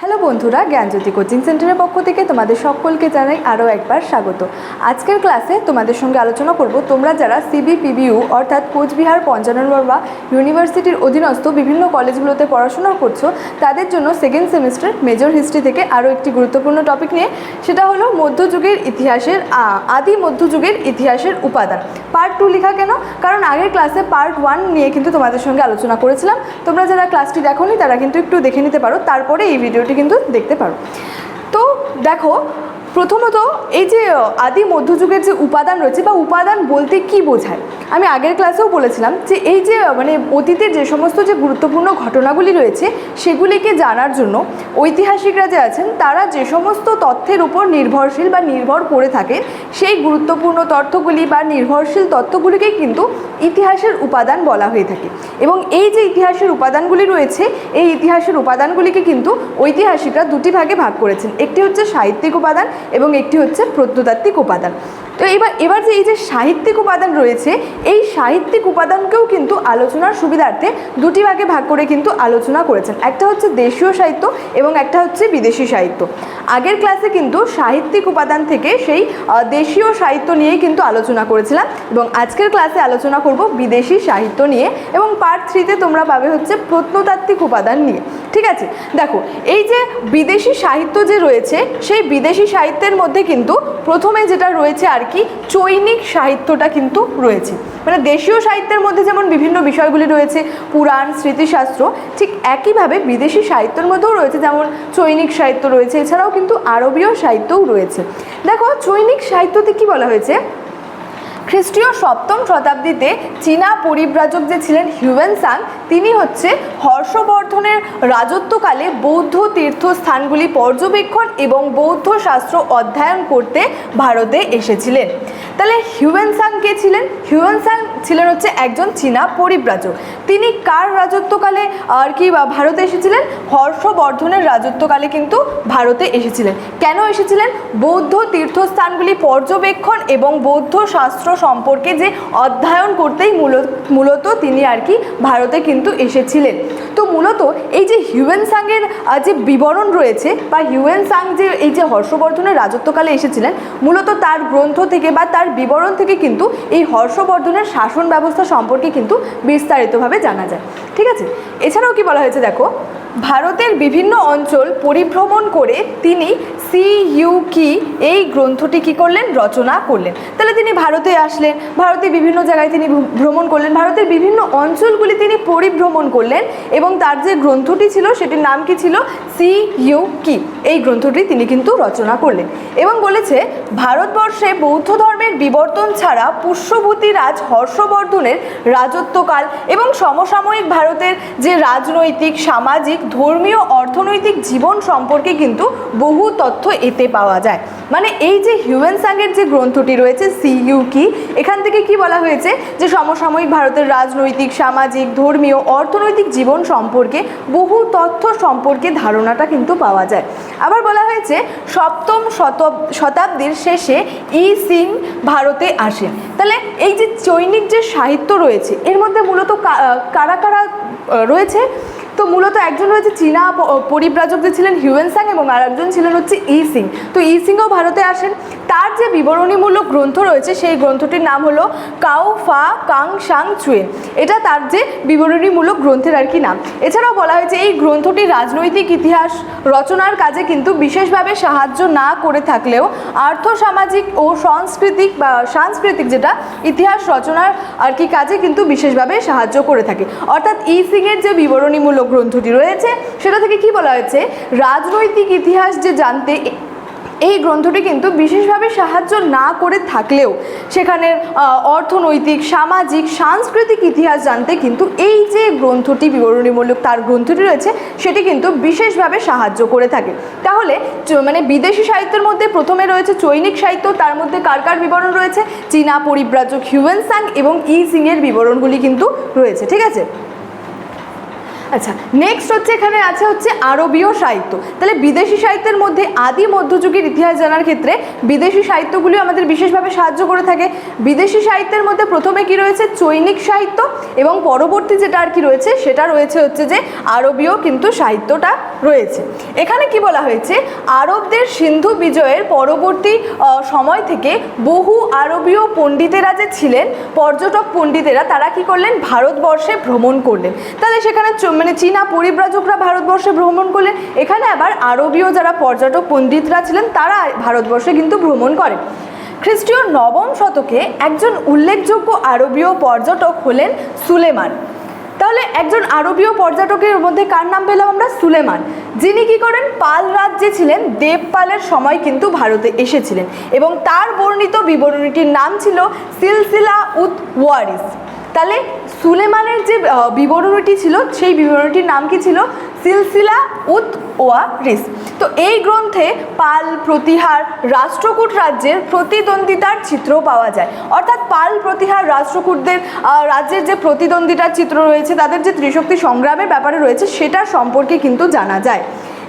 Hello বন্ধুরা, জ্ঞানজ্যোতি coaching সেন্টারের পক্ষ থেকে তোমাদের সকলকে জানাই আরও একবার স্বাগত। আজকের ক্লাসে তোমাদের সঙ্গে আলোচনা করব তোমরা যারা সিবি, পিবিইউ অর্থাৎ কোচবিহার পঞ্চানন বর্মা ইউনিভার্সিটির অধীনস্থ বিভিন্ন কলেজগুলোতে পড়াশোনা করছ, তাদের জন্য সেকেন্ড সেমিস্টার মেজর হিস্ট্রি থেকে আরও একটি গুরুত্বপূর্ণ টপিক নিয়ে, সেটা হলো মধ্যযুগের ইতিহাসের আদি মধ্যযুগের ইতিহাসের উপাদান। পার্ট টু লেখা কেন? কারণ আগের ক্লাসে পার্ট ওয়ান নিয়ে কিন্তু তোমাদের সঙ্গে আলোচনা করেছিলাম। তোমরা যারা ক্লাসটি দেখোনি, তারা কিন্তু একটু দেখে নিতে পারো, তারপরে এই ভিডিওটি কিন্তু দেখতে পারো। তো দেখো প্রথমত, এই যে, আদি মধ্যযুগের যে উপাদান রয়েছে, বা উপাদান বলতে কি বোঝায়? আমি আগের ক্লাসেও বলেছিলাম যে, এই যে মানে অতীতের যে সমস্ত যে গুরুত্বপূর্ণ ঘটনাগুলি রয়েছে, সেগুলিকে জানার জন্য ঐতিহাসিকরা যে আছেন, তারা যে সমস্ত তথ্যের উপর নির্ভরশীল বা নির্ভর করে থাকেন সেই গুরুত্বপূর্ণ তথ্যগুলি বা নির্ভরশীল তথ্যগুলিকে কিন্তু ইতিহাসের উপাদান বলা হয়ে থাকে। এবং এই যে ইতিহাসের উপাদানগুলি রয়েছে, এই ইতিহাসের উপাদানগুলিকে কিন্তু ঐতিহাসিকরা দুটি ভাগে ভাগ করেছেন। একটি হচ্ছে সাহিত্যিক উপাদান এবং একটি হচ্ছে প্রত্নতাত্ত্বিক উপাদান। তো এবার এবার যে এই যে সাহিত্যিক উপাদান রয়েছে, এই সাহিত্যিক উপাদানকেও কিন্তু আলোচনার সুবিধার্থে দুটি ভাগে ভাগ করে কিন্তু আলোচনা করেছেন। একটা হচ্ছে দেশীয় সাহিত্য এবং একটা হচ্ছে বিদেশি সাহিত্য। আগের ক্লাসে কিন্তু সাহিত্যিক উপাদান থেকে সেই দেশীয় সাহিত্য নিয়েই কিন্তু আলোচনা করেছিলাম এবং আজকের ক্লাসে আলোচনা করব বিদেশি সাহিত্য নিয়ে এবং পার্ট থ্রিতে তোমরা পাবে হচ্ছে প্রত্নতাত্ত্বিক উপাদান নিয়ে। ঠিক আছে? দেখো, এই যে বিদেশি সাহিত্য যে রয়েছে, সেই বিদেশি সাহিত্যের মধ্যে কিন্তু প্রথমে যেটা রয়েছে আর কি, চৈনিক সাহিত্যটা কিন্তু রয়েছে। মানে দেশীয় সাহিত্যের মধ্যে যেমন বিভিন্ন বিষয়গুলি রয়েছে, পুরাণ, স্মৃতিশাস্ত্র, ঠিক একইভাবে বিদেশি সাহিত্যের মধ্যেও রয়েছে যেমন চৈনিক সাহিত্য রয়েছে, এছাড়াও কিন্তু আরবীয় সাহিত্যও রয়েছে। দেখো, চৈনিক সাহিত্যতে কি বলা হয়েছে? খ্রিস্টীয় সপ্তম শতাব্দীতে চীনা পরিব্রাজক যে ছিলেন হিউয়েন সাং, তিনি হচ্ছে হর্ষবর্ধনের রাজত্বকালে বৌদ্ধ তীর্থস্থানগুলি পর্যবেক্ষণ এবং বৌদ্ধ শাস্ত্র অধ্যয়ন করতে ভারতে এসেছিলেন। তাহলে হিউয়েন সাং কে ছিলেন? হিউয়েন সাং ছিলেন হচ্ছে একজন চীনা পরিব্রাজক। তিনি কার রাজত্বকালে, আর কি, বা ভারতে এসেছিলেন? হর্ষবর্ধনের রাজত্বকালে কিন্তু ভারতে এসেছিলেন। কেন এসেছিলেন? বৌদ্ধ তীর্থস্থানগুলি পর্যবেক্ষণ এবং বৌদ্ধ শাস্ত্র সম্পর্কে যে অধ্যয়ন করতেই মূলত মূলত তিনি আর কি ভারতে কিন্তু এসেছিলেন। তো মূলত এই যে হিউয়েন সাংয়ের যে বিবরণ রয়েছে বা হিউয়েন সাং যে, এই যে হর্ষবর্ধনের রাজত্বকালে এসেছিলেন, মূলত তার গ্রন্থ থেকে বা তার বিবরণ থেকে কিন্তু এই হর্ষবর্ধনের শাসন ব্যবস্থা সম্পর্কে কিন্তু বিস্তারিতভাবে জানা যায়। ঠিক আছে? এছাড়াও কি বলা হয়েছে দেখো? ভারতের বিভিন্ন অঞ্চল পরিভ্রমণ করে তিনি সি ইউ কি এই গ্রন্থটি কী করলেন? রচনা করলেন। তাহলে তিনি ভারতে আসলেন, ভারতে বিভিন্ন জায়গায় তিনি ভ্রমণ করলেন, ভারতের বিভিন্ন অঞ্চলগুলি তিনি পরিভ্রমণ করলেন এবং তার যে গ্রন্থটি ছিল সেটির নাম কি ছিল? সি ইউ কি। এই গ্রন্থটি তিনি কিন্তু রচনা করলেন এবং বলেছে, ভারতবর্ষে বৌদ্ধ ধর্মের বিবর্তন ছাড়া পুষ্যভূতি রাজ হর্ষবর্ধনের রাজত্বকাল এবং সমসাময়িক ভারতের যে রাজনৈতিক, সামাজিক ধর্মীয় অর্থনৈতিক জীবন সম্পর্কে কিন্তু বহু তথ্য এতে পাওয়া যায়। মানে এই যে হিউয়েন সাংয়ের যে গ্রন্থটি রয়েছে সিইউ কি, এখান থেকে কি বলা হয়েছে যে সমসাময়িক ভারতের রাজনৈতিক, সামাজিক, ধর্মীয়, অর্থনৈতিক জীবন সম্পর্কে বহু তথ্য সম্পর্কে ধারণাটা কিন্তু পাওয়া যায়। আবার বলা হয়েছে, সপ্তম শতব শতাব্দীর শেষে ই সিং ভারতে আসেন। তাহলে এই যে চৈনিক যে সাহিত্য রয়েছে, এর মধ্যে মূলত কারা কারা রয়েছে? তো মূলত একজন রয়েছে চীনা পরিব্রাজক যে ছিলেন হিউয়েন সাং এবং আরেকজন ছিলেন হচ্ছে ই সিং। তো ই সিংও ভারতে আসেন। তার যে বিবরণীমূলক গ্রন্থ রয়েছে, সেই গ্রন্থটির নাম হলো কাউ ফা কাং সাং চুয়েন এটা তার যে বিবরণীমূলক গ্রন্থের আর কি নাম। এছাড়াও বলা হয়েছে, এই গ্রন্থটি রাজনৈতিক ইতিহাস রচনার কাজে কিন্তু বিশেষভাবে সাহায্য না করে থাকলেও আর্থ সামাজিক ও সাংস্কৃতিক বা সাংস্কৃতিক যেটা ইতিহাস রচনার আর কি কাজে কিন্তু বিশেষভাবে সাহায্য করে থাকে। অর্থাৎ ই সিংয়ের যে বিবরণীমূলক গ্রন্থটি রয়েছে, সেটা থেকে কি বলা হয়েছে? রাজনৈতিক ইতিহাস যে জানতে এই গ্রন্থটি কিন্তু বিশেষভাবে সাহায্য না করে থাকলেও সেখানের অর্থনৈতিক, সামাজিক, সাংস্কৃতিক ইতিহাস জানতে কিন্তু এই যে গ্রন্থটি বিবরণীমূলক তার গ্রন্থটি রয়েছে, সেটি কিন্তু বিশেষভাবে সাহায্য করে থাকে। তাহলে মানে বিদেশি সাহিত্যের মধ্যে প্রথমে রয়েছে চৈনিক সাহিত্য, তার মধ্যে কার কার বিবরণ রয়েছে? চীনা পরিব্রাজক হিউয়েন সাং এবং ই সিংয়ের বিবরণগুলি কিন্তু রয়েছে, ঠিক আছে? আচ্ছা নেক্সট হচ্ছে এখানে আছে হচ্ছে আরবীয় সাহিত্য। তাহলে বিদেশি সাহিত্যের মধ্যে আদি মধ্যযুগের ইতিহাস জানার ক্ষেত্রে বিদেশি সাহিত্যগুলি আমাদের বিশেষভাবে সাহায্য করে থাকে। বিদেশি সাহিত্যের মধ্যে প্রথমে কি রয়েছে? চৈনিক সাহিত্য এবং পরবর্তী যেটা আর কি রয়েছে, সেটা রয়েছে হচ্ছে যে আরবীয় কিন্তু সাহিত্যটা রয়েছে। এখানে কি বলা হয়েছে? আরবদের সিন্ধু বিজয়ের পরবর্তী সময় থেকে বহু আরবীয় পণ্ডিতেরা যে ছিলেন, পর্যটক পণ্ডিতেরা, তারা কি করলেন? ভারতবর্ষে ভ্রমণ করলেন। তাহলে সেখানে মানে চীনা পরিব্রাজকরা ভারতবর্ষে ভ্রমণ করলেন। এখানে আবার আরবীয় যারা পর্যটক পণ্ডিতরা ছিলেন, তারা ভারতবর্ষে কিন্তু ভ্রমণ করেন। খ্রিস্টীয় নবম শতকে একজন উল্লেখযোগ্য আরবীয় পর্যটক হলেন সুলেমান। তাহলে একজন আরবীয় পর্যটকের মধ্যে কার নাম পেলাম আমরা? সুলেমান। যিনি কি করেন? পাল রাজ্যে ছিলেন। দেবপালের সময় কিন্তু ভারতে এসেছিলেন। এবং তার বর্ণিত বিবরণীটির নাম ছিল সিলসিলা উত ওয়ারিস। তাহলে সুলেমানের যে বিবরণীটি ছিল, সেই বিবরণীটির নাম কি ছিল? সিলসিলা উত ওয়ারিস তো এই গ্রন্থে পাল, প্রতিহার, রাষ্ট্রকূট রাজ্যের প্রতিদ্বন্দ্বিতার চিত্র পাওয়া যায়। অর্থাৎ পাল, প্রতিহার, রাষ্ট্রকূটদের রাজ্যের যে প্রতিদ্বন্দ্বিতার চিত্র রয়েছে, তাদের যে ত্রিশক্তি সংগ্রামের ব্যাপারে রয়েছে সেটা সম্পর্কে কিন্তু জানা যায়।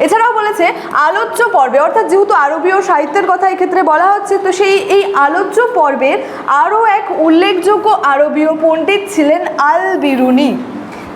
এছাড়াও বলেছে, আলোচ্য পর্বে, অর্থাৎ যেহেতু আরবীয় সাহিত্যের কথা এক্ষেত্রে বলা হচ্ছে, তো সেই এই আলোচ্য পর্বের আরও এক উল্লেখযোগ্য আরবীয় পণ্ডিত ছিলেন আল বিরুনি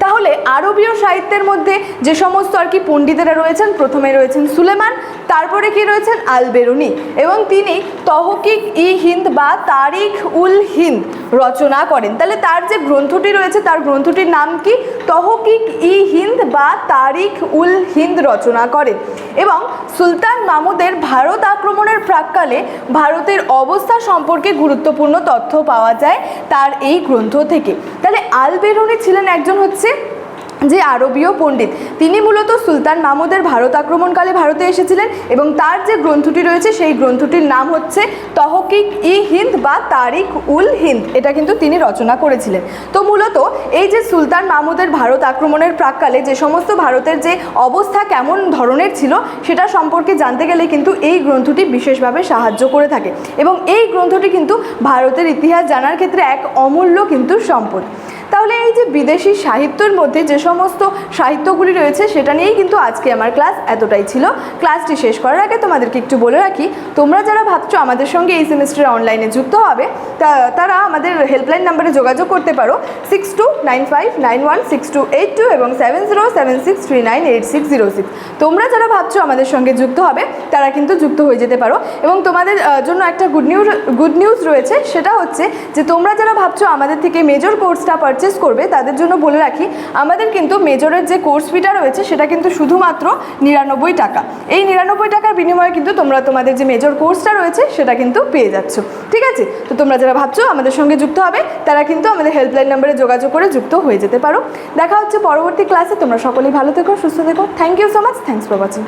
তাহলে আরবীয় সাহিত্যের মধ্যে যে সমস্ত আর কি পণ্ডিতেরা রয়েছেন, প্রথমে রয়েছেন সুলেমান তারপরে কি রয়েছেন? আল বেরুনি এবং তিনি তহকিক ই হিন্দ বা তারিখ উল হিন্দ রচনা করেন। তাহলে তার যে গ্রন্থটি রয়েছে, তার গ্রন্থটির নাম কি? তহকিক ই হিন্দ বা তারিখ উল হিন্দ রচনা করেন। এবং সুলতান মামুদের ভারত আক্রমণের প্রাককালে ভারতের অবস্থা সম্পর্কে গুরুত্বপূর্ণ তথ্য পাওয়া যায় তার এই গ্রন্থ থেকে। তাহলে আল বেরুনি ছিলেন একজন হচ্ছে যে আরবীয় পণ্ডিত। তিনি মূলত সুলতান মাহমুদের ভারত আক্রমণকালে ভারতে এসেছিলেন এবং তার যে গ্রন্থটি রয়েছে, সেই গ্রন্থটির নাম হচ্ছে তহকিক ই হিন্দ বা তারিখ উল হিন্দ। এটা কিন্তু তিনি রচনা করেছিলেন। তো মূলত এই যে সুলতান মাহমুদের ভারত আক্রমণের প্রাককালে যে সমস্ত ভারতের যে অবস্থা কেমন ধরনের ছিল, সেটা সম্পর্কে জানতে গেলে কিন্তু এই গ্রন্থটি বিশেষভাবে সাহায্য করে থাকে। এবং এই গ্রন্থটি কিন্তু ভারতের ইতিহাস জানার ক্ষেত্রে এক অমূল্য কিন্তু সম্পদ। তাহলে এই যে বিদেশি সাহিত্যের মধ্যে যে সমস্ত সাহিত্যগুলি রয়েছে, সেটা নিয়েই কিন্তু আজকে আমার ক্লাস এতটাই ছিল। ক্লাসটি শেষ করার আগে তোমাদেরকে একটু বলে রাখি, তোমরা যারা ভাবছ আমাদের সঙ্গে এই সেমিস্টারে অনলাইনে যুক্ত হবে তারা আমাদের হেল্পলাইন নাম্বারে যোগাযোগ করতে পারো six two nine five nine one six two eight two এবং seven zero seven six three nine eight six zero six তোমরা যারা ভাবছ আমাদের সঙ্গে যুক্ত হবে, তারা কিন্তু যুক্ত হয়ে যেতে পারো। এবং তোমাদের জন্য একটা গুড নিউজ গুড নিউজ রয়েছে, সেটা হচ্ছে যে তোমরা যারা ভাবছ আমাদের থেকে মেজর কোর্সটা পারচেস করবে, তাদের জন্য বলে রাখি, আমাদের কিন্তু মেজরের যে কোর্স ফিটা রয়েছে, সেটা কিন্তু শুধুমাত্র নিরানব্বই টাকা। এই নিরানব্বই টাকার বিনিময়ে কিন্তু তোমরা তোমাদের যে মেজর কোর্সটা রয়েছে, সেটা কিন্তু পেয়ে যাচ্ছ। ঠিক আছে? তো তোমরা যারা ভাবছ আমাদের সঙ্গে যুক্ত হবে, তারা কিন্তু আমাদের হেল্পলাইন নাম্বারে যোগাযোগ করে যুক্ত হয়ে যেতে পারো। দেখা হচ্ছে পরবর্তী ক্লাসে তোমরা সকলেই ভালো থেকো, সুস্থ থেকো। Thank you so much thanks for watching